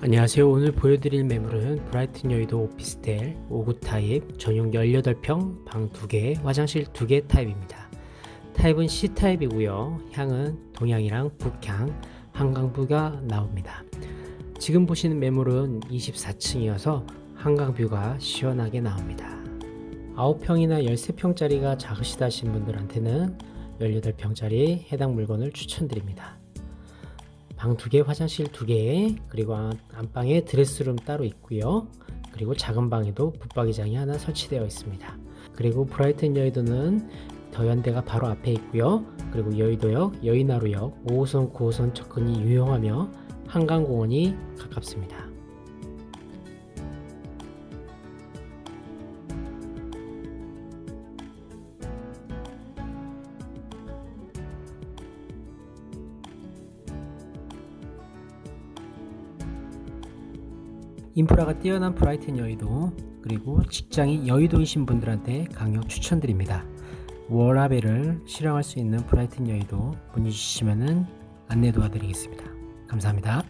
안녕하세요. 오늘 보여드릴 매물은 브라이튼 여의도 오피스텔 5구 타입 전용 18평 방 2개 화장실 2개 타입입니다. 타입은 C 타입이고요. 향은 동향이랑 북향, 한강뷰가 나옵니다. 지금 보시는 매물은 24층이어서 한강뷰가 시원하게 나옵니다. 9평이나 13평짜리가 작으시다 하신 분들한테는 18평짜리 해당 물건을 추천드립니다. 방 두 개, 화장실 두 개, 그리고 안- 안방에 드레스룸 따로 있고요. 그리고 작은 방에도 붙박이장이 하나 설치되어 있습니다. 그리고 브라이튼 여의도는 더현대가 바로 앞에 있고요. 그리고 여의도역, 여의나루역, 5호선, 9호선 접근이 유용하며 한강공원이 가깝습니다. 인프라가 뛰어난 브라이튼 여의도 그리고 직장이 여의도이신 분들한테 강력 추천드립니다. 워라벨을 실행할 수 있는 브라이튼 여의도 문의 주시면 안내 도와드리겠습니다. 감사합니다.